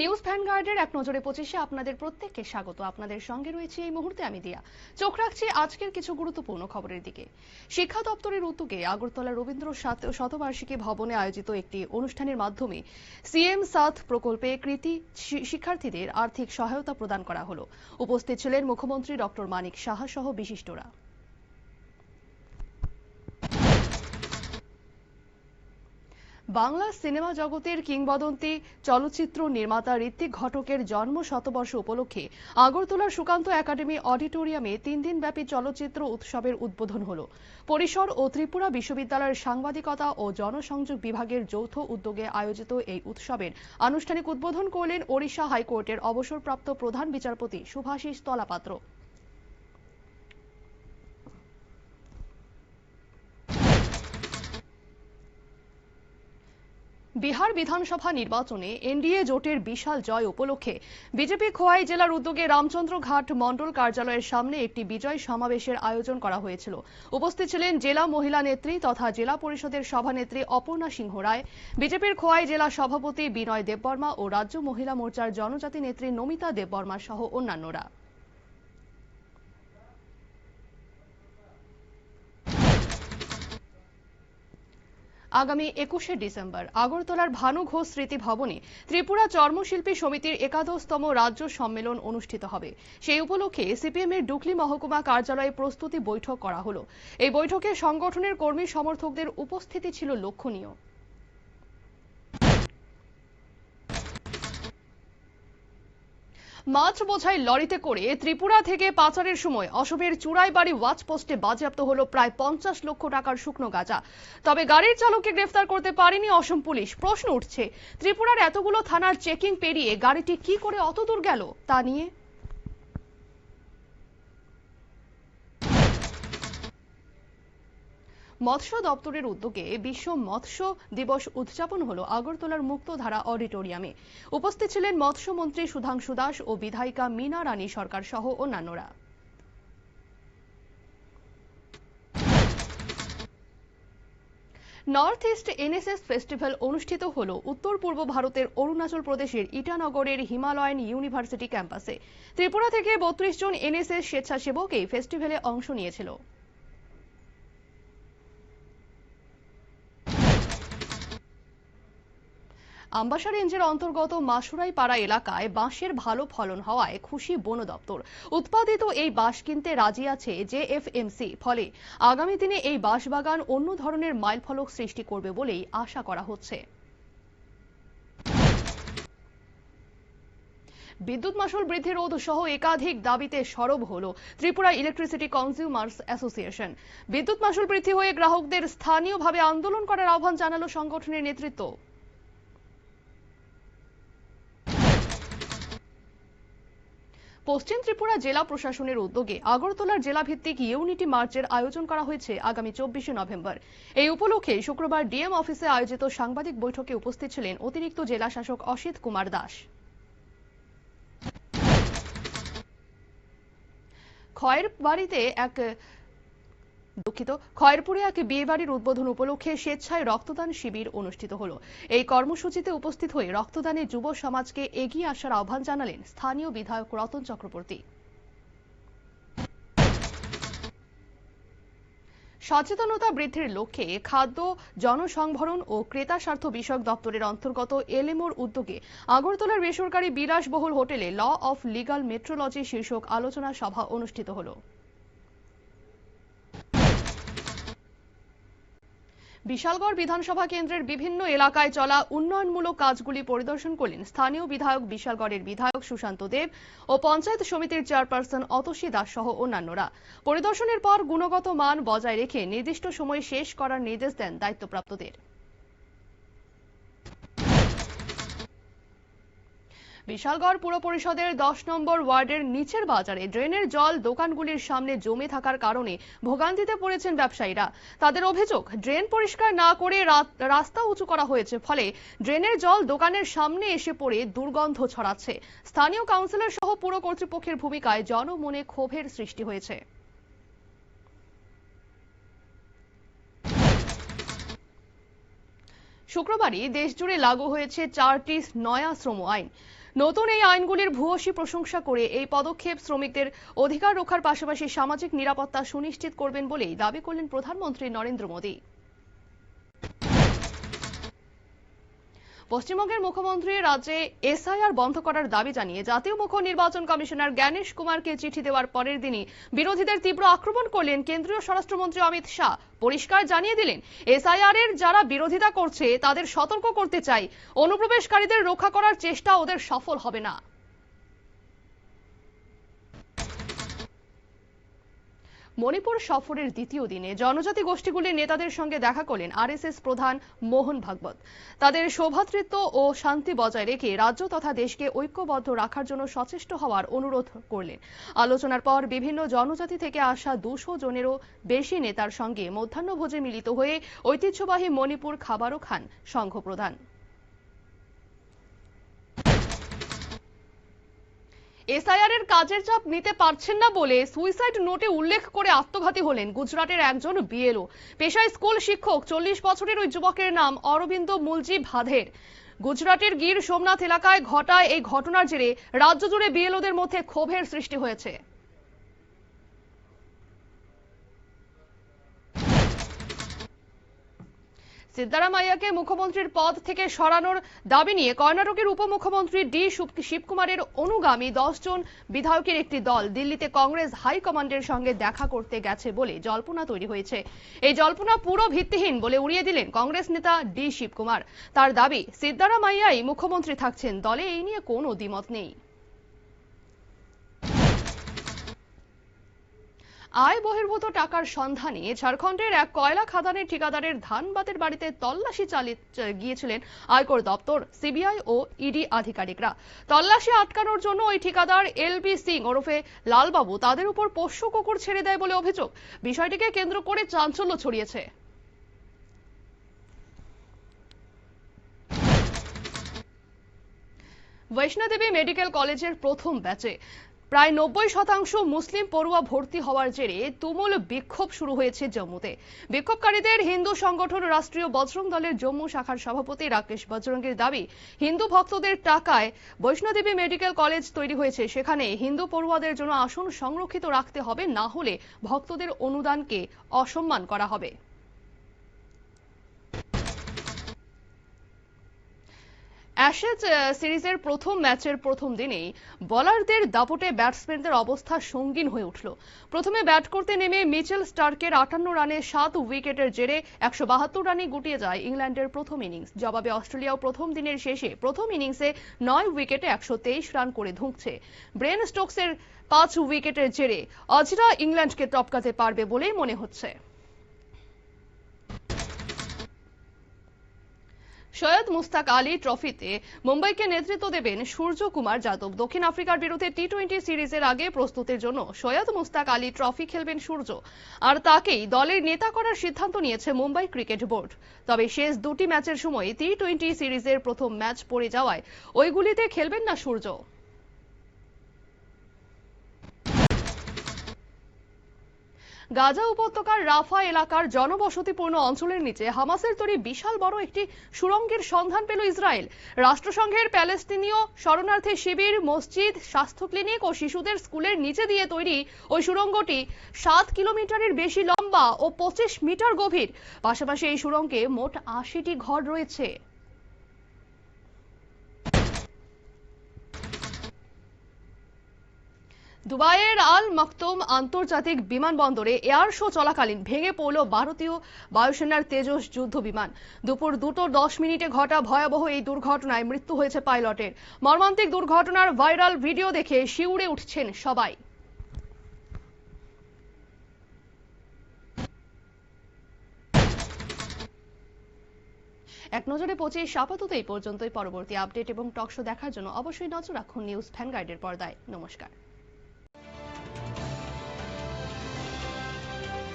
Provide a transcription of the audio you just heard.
News ভ্যানগার্ডের এক নজরে পঁচিশে আপনাদের প্রত্যেককে স্বাগত। আপনাদের সঙ্গে রয়েছে এই মুহূর্তে আমি দিয়া। চোখ রাখছি আজকের কিছু গুরুত্বপূর্ণ খবরের দিকে। শিক্ষা দপ্তরের উদ্যোগে আগরতলা রবীন্দ্র শতবার্ষিকী ভবনে আয়োজিত একটি অনুষ্ঠানের মাধ্যমে সিএম সাথ প্রকল্পে কৃতি শিক্ষার্থীদের আর্থিক সহায়তা প্রদান করা হলো। উপস্থিত ছিলেন মুখ্যমন্ত্রী ডক্টর মানিক সাহা সহ বিশিষ্টরা। বাংলা সিনেমা জগতের কিংবদন্তি চলচ্চিত্র নির্মাতা ঋত্বিক ঘটকের জন্ম শতবর্ষ উপলক্ষে আগরতলার সুকান্ত একাডেমি অডিটোরিয়ামে তিন দিনব্যাপী চলচ্চিত্র উৎসবের উদ্বোধন হল। পরিসর ও ত্রিপুরা বিশ্ববিদ্যালয়ের সাংবাদিকতা ও জনসংযোগ বিভাগের যৌথ উদ্যোগে আয়োজিত এই উৎসবের আনুষ্ঠানিক উদ্বোধন করলেন ওড়িশা হাইকোর্টের অবসরপ্রাপ্ত প্রধান বিচারপতি সুভাষিস তলাপাত্র। বিহার বিধানসভা নির্বাচনে এনডিএ জোটের বিশাল জয় উপলক্ষে বিজেপি খোয়াই জেলার উদ্যোগে রামচন্দ্র ঘাট মণ্ডল কার্যালয়ের সামনে একটি বিজয় সমাবেশের আয়োজন করা হয়েছিল। উপস্থিত ছিলেন জেলা মহিলা নেত্রী তথা জেলা পরিষদের সভানেত্রী অপর্ণা সিংহ রায়, বিজেপির খোয়াই জেলা সভাপতি বিনয় দেববর্মা ও রাজ্য মহিলা মোর্চার জনজাতি নেত্রী নমিতা দেববর্মা সহ অন্যান্যরা। আগামী একুশে ডিসেম্বর। আগরতলার ভানু ঘোষ স্মৃতি ভবনে ত্রিপুরা চর্মশিল্পী সমিতির একাদশতম রাজ্য সম্মেলন অনুষ্ঠিত হবে। সেই উপলক্ষে সিপিএম এর ডুকলি মহকুমা কার্যালয়ে প্রস্তুতি বৈঠক করা হলো। এই বৈঠকে সংগঠনের কর্মী সমর্থকদের উপস্থিতি ছিল লক্ষণীয়। মাছ বোঝাই লরিতে করে ত্রিপুরা থেকে পাচারের সময় অসমের চুড়াইবাড়ি ওয়াচ পোস্টে বাজেয়াপ্ত হল প্রায় পঞ্চাশ লক্ষ টাকার শুকনো গাঁজা। তবে গাড়ির চালককে গ্রেফতার করতে পারেনি অসম পুলিশ। প্রশ্ন উঠছে, ত্রিপুরার এতগুলো থানার চেকিং পেরিয়ে গাড়িটি কি করে অতদূর গেল তা নিয়ে? মৎস্য দপ্তরের উদ্যোগে বিশ্ব মৎস্য দিবস উদযাপন হলো আগরতলার মুক্তধারা অডিটোরিয়ামে। উপস্থিত ছিলেন মৎস্যমন্ত্রী সুধাংশু দাস ও বিধায়িকা মীনা রানী সরকার সহ অন্যান্যরা। নর্থ ইস্ট এনএসএস ফেস্টিভ্যাল অনুষ্ঠিত হল উত্তর পূর্ব ভারতের অরুণাচল প্রদেশের ইটানগরের হিমালয়ান ইউনিভার্সিটি ক্যাম্পাসে। ত্রিপুরা থেকে বত্রিশ জন এনএসএস স্বেচ্ছাসেবক এই ফেস্টিভ্যালে অংশ নিয়েছিল। আম্বাসা রেঞ্জের অন্তর্গত মাসুরাই পাড়া এলাকায় বাঁশের ভালো ফলন হওয়ায় খুশি বন দপ্তর। উৎপাদিত এই বাঁশ কিনতে রাজি আছে জেএফএমসি। ফলে আগামী দিনে এই বাঁশ বাগান অন্য ধরনের মাইলফলক সৃষ্টি করবে বলেই আশা করা হচ্ছে। বিদ্যুৎ মাসুল বৃদ্ধি রোধ সহ একাধিক দাবিতে সরব হল ত্রিপুরা ইলেকট্রিসিটি কনজিউমার্স অ্যাসোসিয়েশন। বিদ্যুৎ মাসুল বৃদ্ধি হয়ে গ্রাহকদের স্থানীয়ভাবে আন্দোলন করার আহ্বান জানালো সংগঠনের নেতৃত্ব। পশ্চিম ত্রিপুরা জেলা প্রশাসনের উদ্যোগে আগরতলার জেলাভিত্তিক ইউনিটি মার্চের আয়োজন করা হয়েছে আগামী চব্বিশে নভেম্বর। এই উপলক্ষে শুক্রবার ডিএম অফিসে আয়োজিত সাংবাদিক বৈঠকে উপস্থিত ছিলেন অতিরিক্ত জেলা শাসক অসিত কুমার দাস। খয়ের বাড়িতে এক দুঃখিত, খয়েরপুরে এক বিয়েবাড়ির উদ্বোধন উপলক্ষে স্বেচ্ছায় রক্তদান শিবির অনুষ্ঠিত হলো। এই কর্মসূচিতে উপস্থিত হয়ে রক্তদানে যুব সমাজকে এগিয়ে আসার আহ্বান জানালেন স্থানীয় বিধায়ক রতন চক্রবর্তী। সচেতনতা বৃদ্ধির লক্ষ্যে খাদ্য, জনসংভরণ ও ক্রেতা স্বার্থ বিষয়ক দপ্তরের অন্তর্গত এলএমওর উদ্যোগে আগরতলার বেসরকারি বিলাসবহুল হোটেলে ল অফ লিগাল মেট্রোলজি শীর্ষক আলোচনা সভা অনুষ্ঠিত হলো। বিশালগড় বিধানসভা কেন্দ্রের বিভিন্ন এলাকায় চলা উন্নয়নমূলক কাজগুলি পরিদর্শন করলেন স্থানীয় বিধায়ক, বিশালগড়ের বিধায়ক সুশান্ত দেব ও পঞ্চায়েত সমিতির চেয়ারপারসন অতসী দাস সহ অন্যান্যরা। পরিদর্শনের পর গুণগত মান বজায় রেখে নির্দিষ্ট সময়ে শেষ করার নির্দেশ দেন দায়িত্বপ্রাপ্তদের। বিশালগড় পুর পরিষদের দশ নম্বর ওয়ার্ডের নিচের বাজারে ড্রেনের জল দোকানগুলির সামনে জমে থাকার কারণে ভোগান্তিতে পড়েছেন ব্যবসায়ীরা। তাদের অভিযোগ, ড্রেন পরিষ্কার না করে রাস্তা উঁচু করা হয়েছে, ফলে ড্রেনের জল দোকানের সামনে এসে পড়ে দুর্গন্ধ ছড়াচ্ছে। স্থানীয় কাউন্সিলর সহ পুর কর্তৃপক্ষের ভূমিকায় জনমনে ক্ষোভের সৃষ্টি হয়েছে। শুক্রবারই দেশজুড়ে লাগু হয়েছে চারটি নয়া শ্রম আইন। নতুন এই আইনগুলির ভূয়সী প্রশংসা করে এই পদক্ষেপ শ্রমিকদের অধিকার রক্ষার পাশাপাশি সামাজিক নিরাপত্তা সুনিশ্চিত করবেন বলেই দাবি করলেন প্রধানমন্ত্রী নরেন্দ্র মোদী। পশ্চিমবঙ্গের মুখ্যমন্ত্রী রাজ্যে এসআইআর বন্ধ করার দাবি জানিয়ে জাতীয় মুখ্য নির্বাচন কমিশনার জ্ঞানেশ কুমারকে চিঠি দেওয়ার পরের দিনই বিরোধীদের তীব্র আক্রমণ করলেন কেন্দ্রীয় স্বরাষ্ট্রমন্ত্রী অমিত শাহ। পরিষ্কার জানিয়ে দিলেন এসআইআর এর যারা বিরোধিতা করছে তাদের সতর্ক করতে চাই। অনুপ্রবেশকারীদের রক্ষা করার চেষ্টা ওদের সফল হবে না। মণিপুর সফরের দ্বিতীয় দিনে জনজাতি গোষ্ঠীগুলির নেতাদের সঙ্গে দেখা করলেন আরএসএস প্রধান মোহন ভাগবত। তাদের সৌভাতৃত্ব ও শান্তি বজায় রেখে রাজ্য তথা দেশকে ঐক্যবদ্ধ রাখার জন্য সচেষ্ট হওয়ার অনুরোধ করলেন। আলোচনার পর বিভিন্ন জনজাতি থেকে আসা দুশো জনেরও বেশি নেতার সঙ্গে মধ্যাহ্নভোজে মিলিত হয়ে ঐতিহ্যবাহী মণিপুর খাবারও খান সংঘ প্রধান এসআইআর এর কাজের চাপ নিতে পারছেন না বলে সুইসাইড নোটে উল্লেখ করে আত্মঘাতী হলেন গুজরাটের একজন বিএলও। পেশায় স্কুল শিক্ষক, চল্লিশ বছরের ওই যুবকের নাম অরবিন্দ মুলজি ভাধের। গুজরাটের গির সোমনাথ এলাকায় ঘটায় এই ঘটনার জেরে রাজ্য জুড়ে বিএলওদের মধ্যে ক্ষোভের সৃষ্টি হয়েছে। সিদ্দারামাইয়াকে মুখ্যমন্ত্রীর পদ থেকে সরানোর দাবি নিয়ে কর্ণাটকের উপমুখ্যমন্ত্রী ডি শিবকুমারের অনুগামী জন বিধায়কের একটি দল দিল্লিতে কংগ্রেস হাইকমান্ডের সঙ্গে দেখা করতে গেছে বলে জল্পনা তৈরি হয়েছে। এই জল্পনা পুরো ভিত্তিহীন বলে উড়িয়ে দিলেন কংগ্রেস নেতা ডি শিবকুমার। তার দাবি সিদ্দারামাইয়াই মুখ্যমন্ত্রী থাকছেন দলে, এই নিয়ে কোনো দ্বিমত নেই। আয় বহির্ভূত টাকার সন্ধানে ঝাড়খণ্ডের এক কয়লা খাদানের ঠিকাদারের ধানবাতের বাড়িতে তল্লাশি চালিয়ে গিয়েছিলেন আয়কর দপ্তর, সিবিআই ও ইডি আধিকারিকরা। তল্লাশি আটকানোর জন্য ওই ঠিকাদার এল বি সিং ওরফে লালবাবু তাদের উপর পোষ্য কুকুর ছেড়ে দেয় বলে অভিযোগ। বিষয়টিকে কেন্দ্র করে চাঞ্চল্য ছড়িয়েছে। বৈষ্ণোদেবী মেডিকেল কলেজের প্রথম ব্যাচে প্রায় নব্বই শতাংশ মুসলিম পড়ুয়া ভর্তি হওয়ার জেরে তুমুল বিক্ষোভ শুরু হয়েছে জম্মুতে। বিক্ষোভকারীদের হিন্দু সংগঠন রাষ্ট্রীয় বজরং দলের জম্মু শাখার সভাপতি রাকেশ বজরঙ্গের দাবি, হিন্দু ভক্তদের টাকায় বৈষ্ণোদেবী মেডিকেল কলেজ তৈরি হয়েছে। সেখানে হিন্দু পড়ুয়াদের জন্য আসন সংরক্ষিত রাখতে হবে, না হলে ভক্তদের অনুদানকে অসম্মান করা হবে। অ্যাশেজ সিরিজের প্রথম ম্যাচের প্রথম দিনেই বলারদের দাপটে ব্যাটসম্যানদের অবস্থা সঙ্গীন হয়ে উঠল। প্রথমে ব্যাট করতে নেমে মিচেল স্টার্কের আটান্ন রানে সাত উইকেটের জেরে একশো বাহাত্তর রানে গুটিয়ে যায় ইংল্যান্ডের প্রথম ইনিংস। জবাবে অস্ট্রেলিয়াও প্রথম দিনের শেষে প্রথম ইনিংসে নয় উইকেটে একশো তেইশ রান করে ধুঁকছে। ব্রেন স্টোকসের পাঁচ উইকেটের জেরে অজরা ইংল্যান্ডকে টপকাতে পারবে বলেই মনে হচ্ছে। সৈয়দ মুস্তাক আলী ট্রফিতে মুম্বাইকে নেতৃত্ব দেবেন সূর্য কুমার যাদব। দক্ষিণ আফ্রিকার বিরুদ্ধে টি টোয়েন্টি সিরিজের আগে প্রস্তুতির জন্য সৈয়দ মুস্তাক আলী ট্রফি খেলবেন সূর্য। আর তাকেই দলের নেতা করার সিদ্ধান্ত নিয়েছে মুম্বাই ক্রিকেট বোর্ড। তবে শেষ দুটি ম্যাচের সময় টি টোয়েন্টি সিরিজের প্রথম ম্যাচ পড়ে যাওয়ায় ওইগুলিতে খেলবেন না সূর্য। গাজা উপত্যকার রাফা এলাকার জনবসতিপূর্ণ অঞ্চলের নিচে হামাসের তৈরি বিশাল বড় একটি সুড়ঙ্গের সন্ধান পেল ইসরায়েল। রাষ্ট্রসংঘের প্যালেস্তিনীয় শরণার্থী শিবির, মসজিদ, স্বাস্থ্য ক্লিনিক ও শিশুদের স্কুলের নিচে দিয়ে তৈরি ওই সুড়ঙ্গটি সাত কিলোমিটারের বেশি লম্বা ও পঁচিশ মিটার গভীর। পাশাপাশি এই সুড়ঙ্গে মোট আশিটি ঘর রয়েছে। দুবাইয়ের আল মাকতুম আন্তর্জাতিক বিমানবন্দরে এয়ার শো চলাকালীন ভেঙে পড়ল ভারতীয় বায়ুসেনার তেজস যুদ্ধ বিমান। দুপুর দুটো দশ মিনিটে ঘটা ভয়াবহ এই দুর্ঘটনায় মৃত্যু হয়েছে পাইলটের। মর্মান্তিক দুর্ঘটনার ভাইরাল ভিডিও দেখে শিউরে উঠছেন সবাই। এক নজরে পঁচিশ, আপাতত এই পর্যন্তই। পরবর্তী আপডেট এবং টকশো দেখার জন্য অবশ্যই নজর রাখুন নিউজ ফ্যানগাইডের পর্দায়। নমস্কার।